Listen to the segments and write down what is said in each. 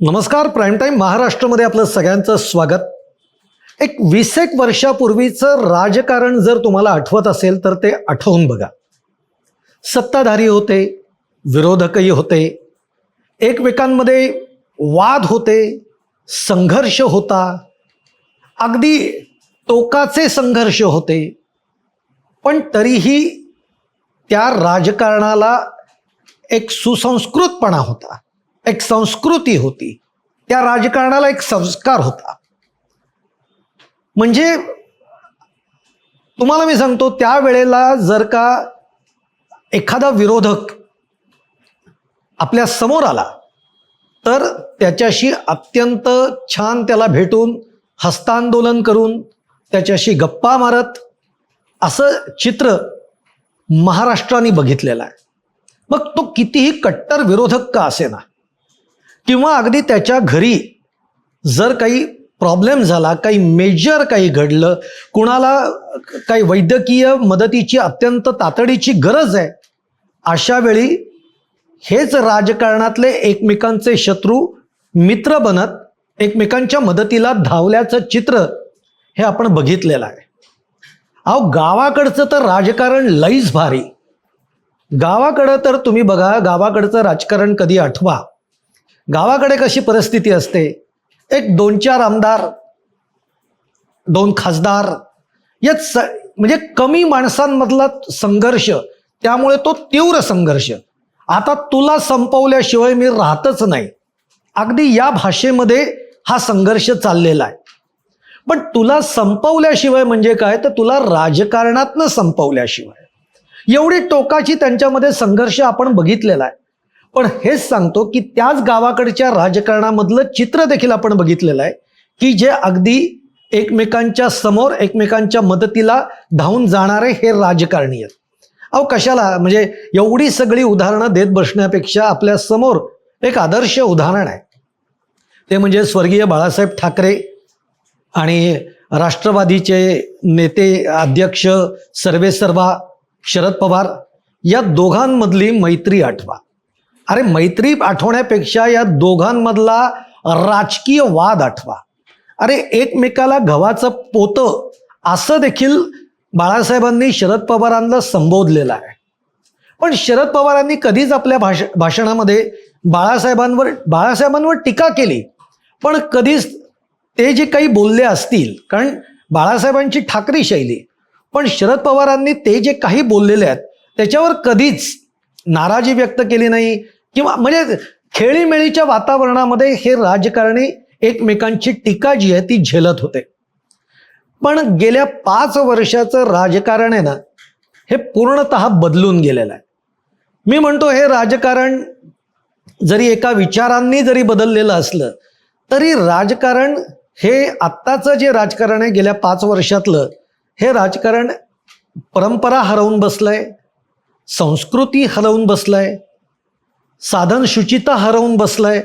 नमस्कार prime time महाराष्ट्रामध्ये आपलं सगळ्यांचं स्वागत. एक वीस एक वर्षापूर्वीचं राजकारण जर तुम्हाला आठवत असेल तर ते आठवून बघा. सत्ताधारी होते विरोधकही होते एकमेकांमध्ये वाद होते संघर्ष होता अगदी टोकाचे संघर्ष होते. पण तरीही त्या राजकारणाला एक सुसंस्कृतपणा होता. एक संस्कृती होती. त्या राजकारणाला एक संस्कार होता. म्हणजे तुम्हाला मी सांगतो त्यावेळेला जर का एखादा विरोधक आपल्यासमोर आला तर त्याच्याशी अत्यंत छान त्याला भेटून हस्तांदोलन करून त्याच्याशी गप्पा मारत असं चित्र महाराष्ट्राने बघितलेलं आहे. मग तो कितीही कट्टर विरोधक का असेना किंवा अगदी त्याच्या घरी जर काही प्रॉब्लेम झाला काही मेजर काही घडलं कुणाला काही वैद्यकीय मदतीची अत्यंत तातडीची गरज आहे अशा वेळी हेच राजकारणातले एकमेकांचे शत्रू मित्र बनत एकमेकांच्या मदतीला धावल्याचं चित्र हे आपण बघितलेलं आहे. अहो गावाकडचं तर राजकारण लईच भारी. गावाकडं तर तुम्ही बघा गावाकडचं राजकारण कधी आठवा. गावाकडे कशी परिस्थिती असते? एक दोन चार आमदार दोन खासदार या स म्हणजे कमी माणसांमधला संघर्ष त्यामुळे तो तीव्र संघर्ष. आता तुला संपवल्याशिवाय मी राहतच नाही. अगदी या भाषेमध्ये हा संघर्ष चाललेला आहे. पण तुला संपवल्याशिवाय म्हणजे काय? तर तुला राजकारणातनं संपवल्याशिवाय. एवढी टोकाची त्यांच्यामध्ये संघर्ष आपण बघितलेला आहे. पण हेच सांगतो की त्याच गावाकडच्या राजकारणामधलं चित्र देखील आपण बघितलेलं आहे की जे अगदी एकमेकांच्या समोर एकमेकांच्या मदतीला धावून जाणारे हे राजकारणी आहेत. अहो कशाला? म्हणजे एवढी सगळी उदाहरणं देत बसण्यापेक्षा आपल्यासमोर एक आदर्श उदाहरण आहे. ते म्हणजे स्वर्गीय बाळासाहेब ठाकरे आणि राष्ट्रवादीचे नेते अध्यक्ष सर्वेसर्वा शरद पवार या दोघांमधली मैत्री आठवा. अरे मैत्री आठवण्यापेक्षा या दोघांमधला राजकीय वाद आठवा. अरे एकमेकाला गव्हाचं पोतं असं देखील बाळासाहेबांनी शरद पवारांना संबोधलेलं आहे. पण शरद पवारांनी कधीच आपल्या भाष भाषणामध्ये बाळासाहेबांवर बाळासाहेबांवर टीका केली. पण कधीच ते जे काही बोलले असतील कारण बाळासाहेबांची ठाकरी शैली पण शरद पवारांनी ते जे काही बोललेले आहेत त्याच्यावर कधीच नाराजी व्यक्त केली नाही किंवा म्हणजे खेळीमेळीच्या वातावरणामध्ये हे राजकारणी एकमेकांची टीका जी आहे ती झेलत होते. पण गेल्या पाच वर्षाचं राजकारण आहे ना हे पूर्णत बदलून गेलेलं आहे. मी म्हणतो हे राजकारण जरी एका विचारांनी जरी बदललेलं असलं तरी राजकारण हे आत्ताचं जे राजकारण आहे गेल्या पाच वर्षातलं हे राजकारण परंपरा हरवून बसलंय संस्कृती हरवून बसलंय साधन शुचिता हरवून बसलंय.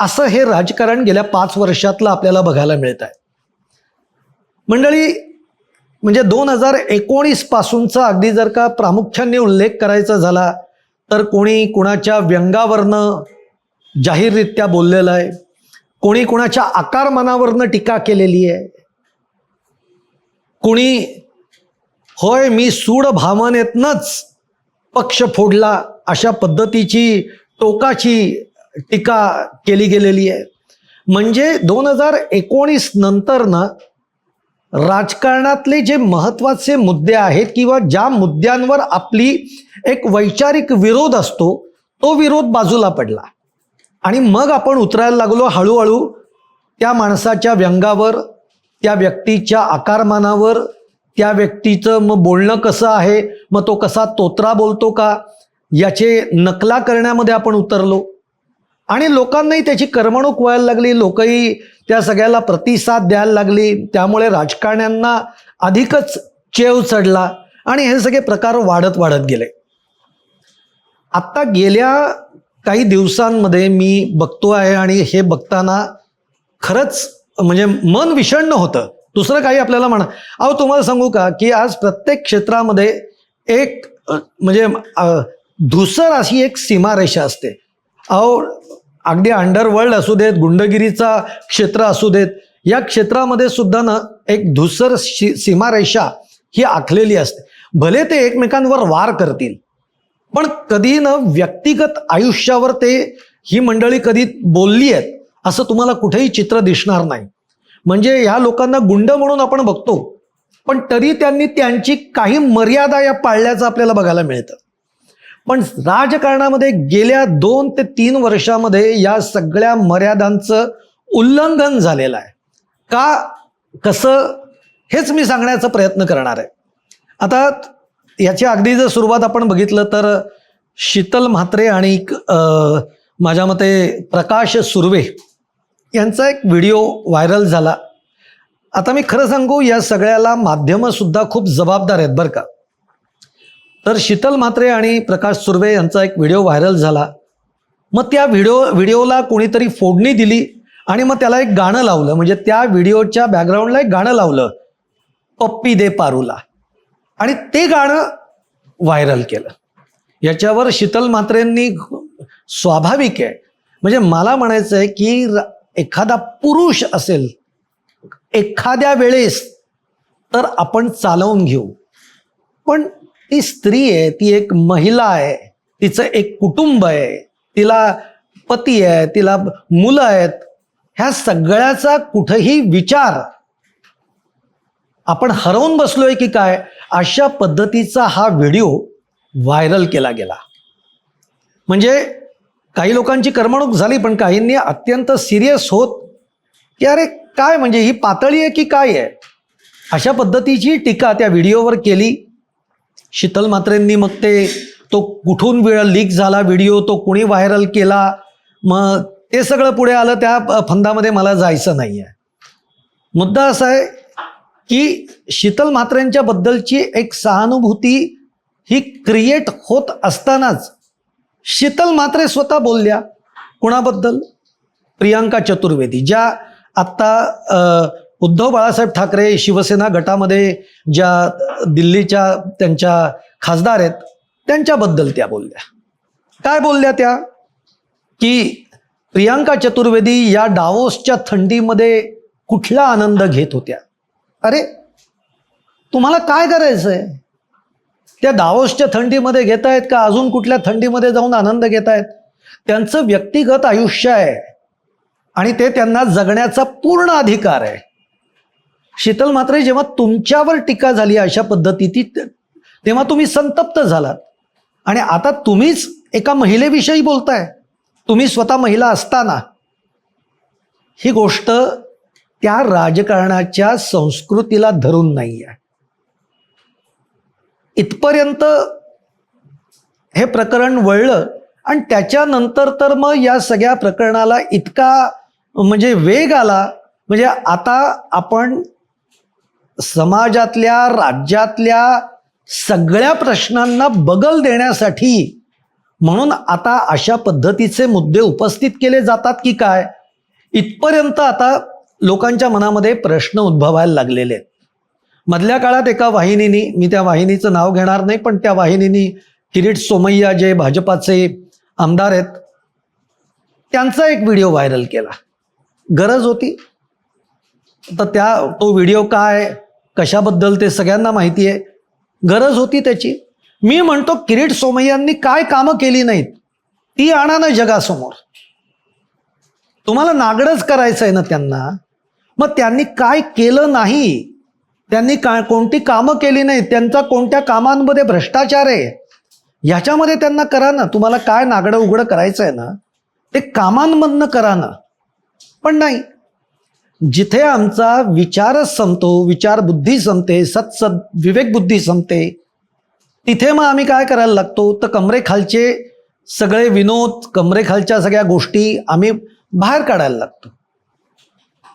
असं हे राजकारण गेल्या पाच वर्षातलं आपल्याला बघायला मिळत आहे. मंडळी म्हणजे दोन हजार एकोणीस पासूनचा अगदी जर का प्रामुख्याने उल्लेख करायचा झाला तर कोणी कुणाच्या व्यंगावरनं जाहीररित्या बोललेलं आहे. कोणी कुणाच्या आकारमानावरनं टीका केलेली आहे. कुणी होय मी सूड भावनेतनंच पक्ष फोडला अशा पद्धतीची टोकाची टीका केली गेलेली आहे. म्हणजे दोन हजार एकोणीस नंतरनं राजकारणातले जे महत्त्वाचे मुद्दे आहेत किंवा ज्या मुद्द्यांवर आपली एक वैचारिक विरोध असतो तो विरोध बाजूला पडला. आणि मग आपण उतरायला लागलो हळूहळू त्या माणसाच्या व्यंगावर त्या व्यक्तीच्या आकारमानावर त्या व्यक्तीचं मग बोलणं कसं आहे मग तो कसा तोत्रा बोलतो का याचे नकला करण्यामध्ये आपण उतरलो. आणि लोकांनाही त्याची करमणूक व्हायला लागली. लोकही त्या सगळ्याला प्रतिसाद द्यायला लागली. त्यामुळे राजकारण्यांना अधिकच चेव चढला आणि हे सगळे प्रकार वाढत वाढत गेले. आत्ता गेल्या काही दिवसांमध्ये मी बघतो आहे आणि हे बघताना खरंच म्हणजे मन विषण्ण होतं. दुसरं काही आपल्याला म्हणा. अहो तुम्हाला सांगू का की आज प्रत्येक क्षेत्रामध्ये एक म्हणजे धुसर अशी एक सीमारेषा असते. अहो अगदी अंडरवर्ल्ड असू देत गुंडगिरीचा क्षेत्र असू देत या क्षेत्रामध्ये सुद्धा ना एक धुसर शी सीमारेषा ही आखलेली असते. भले ते एकमेकांवर वार करतील पण कधी न व्यक्तिगत आयुष्यावर ते ही मंडळी कधी बोलली आहेत असं तुम्हाला कुठेही चित्र दिसणार नाही. म्हणजे ह्या लोकांना गुंड म्हणून आपण बघतो पण तरी त्यांनी त्यांची काही मर्यादा या पाळल्याचं आपल्याला बघायला मिळतं. पण राजकारणामध्ये गेल्या दोन ते तीन वर्षामध्ये या सगळ्या मर्यादांचं उल्लंघन झालेलं आहे. का कसं हेच मी सांगण्याचा प्रयत्न करणार आहे. आता याची अगदी जर सुरुवात आपण बघितलं तर शीतल म्हात्रे आणि माझ्या मते प्रकाश सुर्वे यांचा एक व्हिडिओ व्हायरल झाला. आता मी खरं सांगू या सगळ्याला माध्यमंसुद्धा खूप जबाबदार आहेत बरं का. तर शीतल म्हात्रे आणि प्रकाश सुर्वे यांचा एक व्हिडिओ व्हायरल झाला. मग त्या व्हिडिओ व्हिडिओला कोणीतरी फोडणी दिली आणि मग त्याला एक गाणं लावलं. म्हणजे त्या व्हिडिओच्या बॅकग्राऊंडला एक गाणं लावलं. पप्पी दे पारूला. आणि ते गाणं व्हायरल केलं. याच्यावर शीतल म्हात्रेंनी स्वाभाविक आहे. म्हणजे मला म्हणायचं आहे की र- एखादा पुरुष असेल एखाद्या वेळेस तर आपण चालवून घेऊ. पण ती स्त्री आहे ती एक महिला आहे तिचं एक कुटुंब आहे तिला पती आहे तिला मुलं आहेत. ह्या सगळ्याचा कुठेही विचार आपण हरवून बसलोय की काय अशा पद्धतीचा हा व्हिडिओ व्हायरल केला गेला. म्हणजे काही लोकांची करमणूक झाली पण काहींनी अत्यंत सिरियस होत की अरे काय म्हणजे ही पातळी आहे की काय आहे? अशा पद्धतीची टीका त्या व्हिडिओवर केली. शीतल मात्रेंनी मग ते तो कुठून वेळ लीक झाला व्हिडिओ तो कुणी व्हायरल केला मग ते सगळं पुढे आलं त्या फंदामध्ये मला जायचं नाही आहे मुद्दा असा आहे की शीतल म्हात्रेंच्या बद्दलची एक सहानुभूती ही क्रिएट होत असतानाच शीतल म्हात्रे स्वतः बोलल्या कुणाबद्दल? प्रियांका चतुर्वेदी ज्या आत्ता उद्धव बाळासाहेब ठाकरे शिवसेना गटामध्ये ज्या दिल्लीच्या त्यांच्या खासदार आहेत त्यांच्याबद्दल त्या बोलल्या. काय बोलल्या त्या? की प्रियांका चतुर्वेदी या डावोसच्या थंडीमध्ये कुठला आनंद घेत होत्या? अरे तुम्हाला काय करायचं आहे त्या दावोसच्या थंडीमध्ये घेत आहेत का? अजून कुठल्या थंडीमध्ये जाऊन आनंद घेत आहेत त्यांचं व्यक्तिगत आयुष्य आहे आणि ते त्यांना जगण्याचा पूर्ण अधिकार आहे. शीतल मात्र जेव्हा तुमच्यावर टीका झाली अशा पद्धतीची तेव्हा तुम्ही संतप्त झालात. आणि आता तुम्हीच एका महिलेविषयी बोलताय. तुम्ही स्वतः महिला असताना. ही गोष्ट त्या राजकारणाच्या संस्कृतीला धरून नाही आहे इथपर्यंत हे प्रकरण वळलं आणि त्याच्यानंतर तर मग या सगळ्या प्रकरणाला इतका म्हणजे वेग आला. म्हणजे आता आपण समाजातल्या राज्यातल्या सगळ्या प्रश्नांना बगल देण्यासाठी म्हणून आता अशा पद्धतीचे मुद्दे उपस्थित केले जातात की काय? इथपर्यंत आता लोकांच्या मनामध्ये प्रश्न उद्भवायला लागलेले आहेत. मधल्या काळात एका वाहिनीनी मी त्या वाहिनीचं नाव घेणार नाही पण त्या वाहिनीनी किरीट सोमय्या जे भाजपाचे आमदार आहेत त्यांचा एक व्हिडिओ व्हायरल केला. गरज होती. तर त्या तो व्हिडिओ काय कशाबद्दल ते सगळ्यांना माहिती आहे. गरज होती त्याची. मी म्हणतो किरीट सोमय्यांनी काय कामं केली नाहीत ती आणा ना जगासमोर. तुम्हाला नागडच करायचं आहे ना त्यांना. मग त्यांनी काय केलं नाही? त्यांनी का कोणती कामं केली नाहीत? त्यांचा कोणत्या कामांमध्ये भ्रष्टाचार आहे? ह्याच्यामध्ये त्यांना करा ना. तुम्हाला काय नागडं उघडं करायचं आहे ना ते कामांमधनं करा ना. पण नाही. जिथे आमचा विचारच संपतो विचारबुद्धी संपते सत्सद विवेकबुद्धी संपते तिथे मग आम्ही काय करायला लागतो? तर कमरेखालचे सगळे विनोद कमरेखालच्या सगळ्या गोष्टी आम्ही बाहेर काढायला लागतो.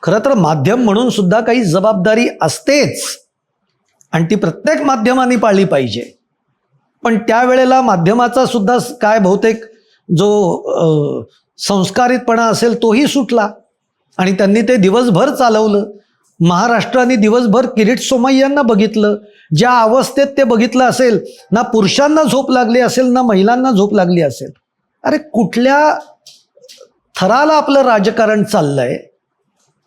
खरं तर माध्यम म्हणून सुद्धा काही जबाबदारी असतेच आणि ती प्रत्येक माध्यमांनी पाळली पाहिजे. पण त्यावेळेला माध्यमाचा सुद्धा काय बहुतेक जो संस्कारितपणा असेल तोही सुटला. आणि त्यांनी ते दिवसभर चालवलं. महाराष्ट्राने दिवसभर किरीट सोमय्यांना बघितलं. ज्या अवस्थेत ते बघितलं असेल ना पुरुषांना झोप लागली असेल ना महिलांना झोप लागली असेल. अरे कुठल्या थराला आपलं राजकारण चाललंय?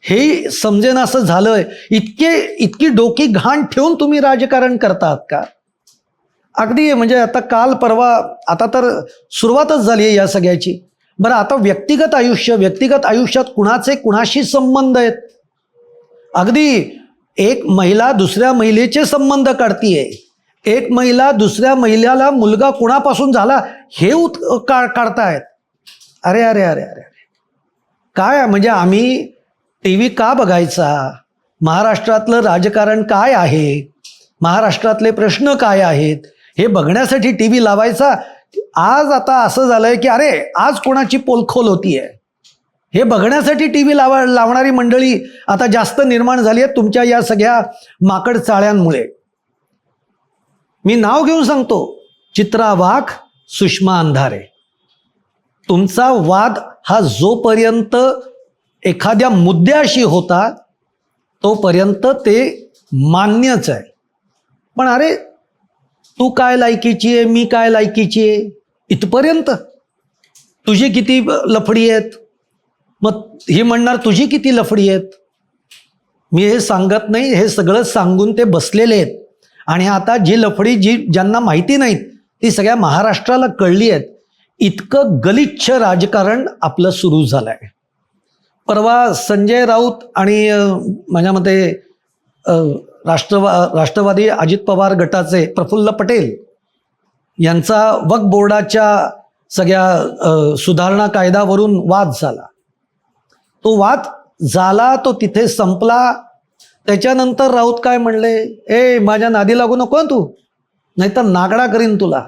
हे समजेन असं झालंय. इतके इतकी डोकी घाण ठेवून तुम्ही राजकारण करतात का? अगदी म्हणजे आता काल परवा आता तर सुरुवातच झाली आहे या सगळ्याची. बरं आता व्यक्तिगत आयुष्य व्यक्तिगत आयुष्यात कुणाचे कुणाशी संबंध आहेत? अगदी एक महिला दुसऱ्या महिलेचे संबंध काढतीये. एक महिला दुसऱ्या महिलेला मुलगा कुणापासून झाला हे उत का काढतायत? अरे अरे अरे अरे अरे. काय म्हणजे आम्ही टी व्ही का बघायचा? महाराष्ट्रातलं राजकारण काय आहे? महाराष्ट्रातले प्रश्न काय आहेत? हे बघण्यासाठी टी व्ही लावायचा? आज आता असं झालंय की अरे आज कोणाची पोलखोल होतीये? हे बघण्यासाठी टी व्ही लावा लावणारी मंडळी आता जास्त निर्माण झाली आहे तुमच्या या सगळ्या माकड चाळ्यांमुळे. मी नाव घेऊन सांगतो चित्रा वाघ सुषमा अंधारे. तुमचा वाद हा जोपर्यंत एखाद्या मुद्द्याशी होता तोपर्यंत ते मान्यच आहे. पण अरे तू काय लायकीची आहे मी काय लायकीची आहे? इथपर्यंत. तुझी किती लफडी आहेत? मग हे म्हणणार तुझी किती लफडी आहेत? मी हे सांगत नाही हे सगळं सांगून ते बसलेले आहेत. आणि आता जी लफडी जी ज्यांना माहिती नाहीत ती सगळ्या महाराष्ट्राला कळली आहेत. इतकं गलिच्छ राजकारण आपलं सुरू झालं आहे परवा संजय राऊत आणि माझ्या मते राष्ट्रवा राष्ट्रवादी अजित पवार गटाचे प्रफुल्ल पटेल यांचा वक बोर्डाच्या सगळ्या सुधारणा कायद्यावरून वाद झाला. तो वाद झाला तो तिथे संपला. त्याच्यानंतर राऊत काय म्हणले? ए माझ्या नादी लागू नको तू तू. नाहीतर नागडा करीन तुला.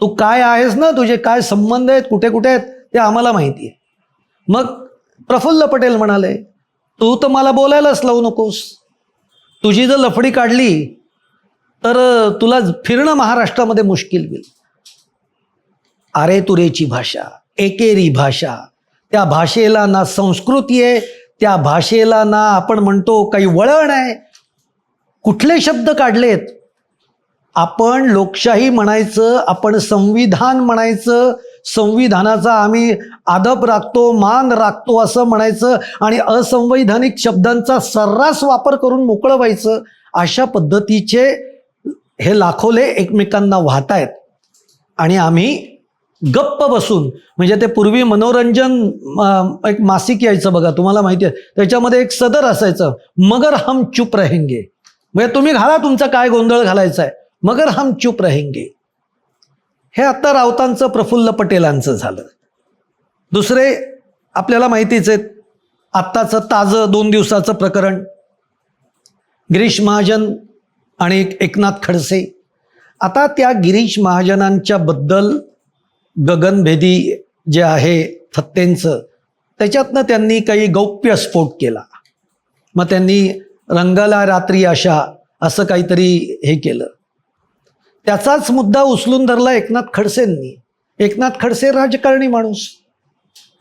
तू काय आहेस ना? तुझे काय संबंध आहेत? कुठे कुठे आहेत? ते आम्हाला माहिती आहे. मग प्रफुल्ल पटेल म्हणाले तू तर मला बोलायलाच लावू नकोस. तुझी जर लफडी काढली तर तुला फिरणं महाराष्ट्रामध्ये मुश्किल होईल. अरे तुरेची भाषा एकेरी भाषा त्या भाषेला ना संस्कृती आहे त्या भाषेला ना आपण म्हणतो काही वळण आहे. कुठले शब्द काढलेत? आपण लोकशाही म्हणायचं आपण संविधान म्हणायचं संविधानाचा आम्ही आदब राखतो मान राखतो असं म्हणायचं आणि असंवैधानिक शब्दांचा सर्रास वापर करून मोकळं व्हायचं अशा पद्धतीचे हे लाखोले एकमेकांना वाहत आहेत आणि आम्ही गप्प बसून म्हणजे ते पूर्वी मनोरंजन एक मासिक यायचं बघा तुम्हाला माहिती आहे. त्याच्यामध्ये एक सदर असायचं मगर हम चुप रहेंगे. म्हणजे तुम्ही घाला तुमचा काय गोंधळ घालायचा आहे? मगर हम चुप रहेंगे. हे आत्ता राऊतांचं प्रफुल्ल पटेलांचं झालं. दुसरे आपल्याला माहितीच आहेत आत्ताचं ताजं दोन दिवसाचं प्रकरण. गिरीश महाजन आणि एकनाथ खडसे. आता त्या गिरीश महाजनांच्या बद्दल गगनभेदी जे आहे थत्तेंचं त्याच्यातनं त्यांनी काही गौप्य स्फोट केला. मग त्यांनी रंगाला रात्री अशा असं काहीतरी हे केलं. त्याचाच मुद्दा उचलून धरला एकनाथ खडसेंनी. एकनाथ खडसे राजकारणी माणूस.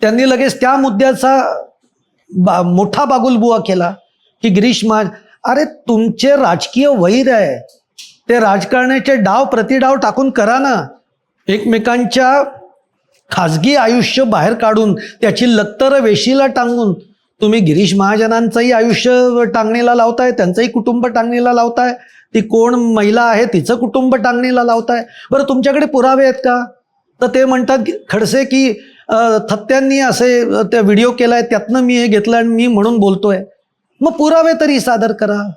त्यांनी लगेच त्या मुद्द्याचा बा मोठा बागुलबुवा केला की गिरीश महाज अरे तुमचे राजकीय वैर आहे. ते राजकारणाचे डाव प्रतिडाव टाकून करा ना. एकमेकांच्या खाजगी आयुष्य बाहेर काढून त्याची लत्तर वेशीला टांगून तुम्ही गिरीश महाजनांचंही आयुष्य टांगणीला लावताय त्यांचंही कुटुंब टांगणीला लावताय. ती कोण महिला आहे तिचं कुटुंब टांगणीला लावताय. बरं तुमच्याकडे पुरावे आहेत का? तर ते म्हणतात की- खडसे की थत्त्यांनी असे त्या व्हिडिओ केलाय त्यातनं मी हे घेतलं आणि मी म्हणून बोलतोय. मग पुरावे तरी सादर करा.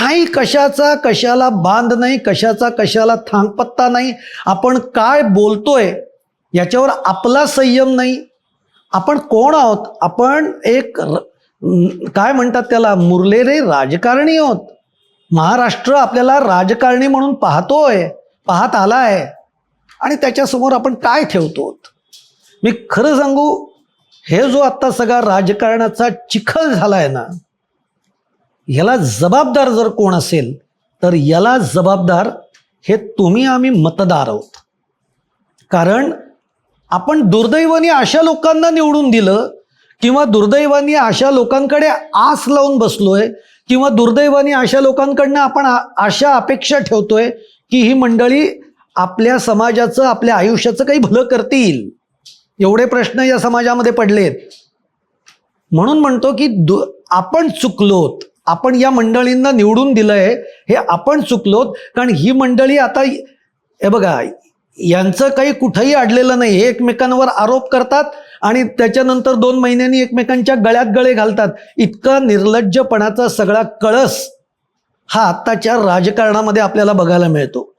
काही कशाचा कशाला बांध नाही कशाचा कशाला थांगपत्ता नाही आपण काय बोलतोय याच्यावर आपला संयम नाही. आपण कोण आहोत? आपण एक र- काय म्हणतात त्याला मुरलेले राजकारणी आहोत. महाराष्ट्र आपल्याला राजकारणी म्हणून पाहतोय पाहत आलाय. आणि त्याच्यासमोर आपण काय ठेवतो मी खरं सांगू हे जो आत्ता सगळा राजकारणाचा चिखल झालाय ना याला जबाबदार जर कोण असेल तर याला जबाबदार हे तुम्ही आम्ही मतदार आहोत. कारण आपण दुर्दैवाने अशा लोकांना निवडून दिलं किंवा दुर्दैवाने अशा लोकांकडे आस लावून बसलोय किंवा दुर्दैवाने अशा लोकांकडनं आपण अशा अपेक्षा ठेवतोय की ही मंडळी आपल्या समाजाचं आपल्या आयुष्याचं काही भलं करतील. एवढे प्रश्न या समाजामध्ये पडलेत. म्हणून म्हणतो की दु आपण चुकलोत. आपण या मंडळींना निवडून दिलंय हे आपण चुकलोत. कारण ही मंडळी आता हे बघा यांचं काही कुठंही अडलेलं नाही. एकमेकांवर आरोप करतात. आणि त्याच्यानंतर दोन महिन्यांनी एकमेकांच्या गळ्यात गळे घालतात. इतका निर्लज्जपणाचा सगळा कळस हा आत्ताच्या राजकारणामध्ये आपल्याला बघायला मिळतो.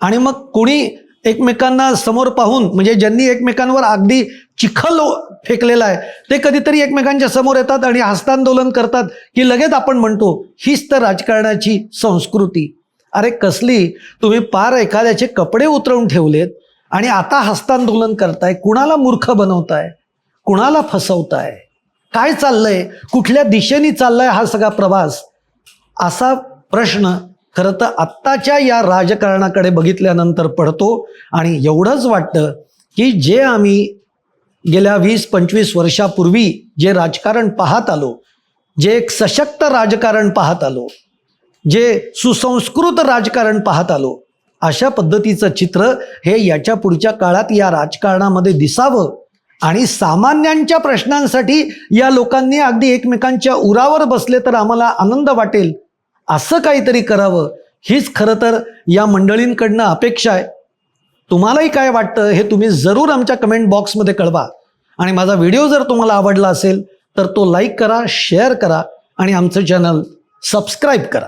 आणि मग कुणी एकमेकांना समोर पाहून म्हणजे ज्यांनी एकमेकांवर अगदी चिखल फेकलेला आहे ते कधीतरी एकमेकांच्या समोर येतात आणि हस्तांदोलन करतात की लगेच आपण म्हणतो हीच तर राजकारणाची संस्कृती. अरे कसली तुम्ही पार एखाद्याचे कपडे उतरवून ठेवलेत आणि आता हस्तांदोलन करताय कुणाला मूर्ख बनवताय कुणाला फसवताय काय चाललंय कुठल्या दिशेने चाललाय हा सगळा प्रवास असा प्रश्न खरं तर आत्ताच्या या राजकारणाकडे बघितल्यानंतर पडतो. आणि एवढंच वाटतं की जे आम्ही गेल्या वीस पंचवीस वर्षापूर्वी जे राजकारण पाहत आलो जे एक सशक्त राजकारण पाहत आलो जे सुसंस्कृत राजकारण पाहत आलो अशा पद्धतीचं चित्र हे याच्या पुढच्या काळात या राजकारणामध्ये दिसावं. आणि सामान्यांच्या प्रश्नांसाठी या लोकांनी अगदी एकमेकांच्या उरावर बसले तर आम्हाला आनंद वाटेल. असं काहीतरी करावं. हीच खरं तर या मंडळींकडनं अपेक्षा आहे. तुम्हालाही काय वाटतं हे तुम्ही जरूर आमच्या कमेंट बॉक्समध्ये कळवा. आणि माझा व्हिडिओ जर तुम्हाला आवडला असेल तर तो लाईक करा शेअर करा आणि आमचं चॅनल सबस्क्राईब करा.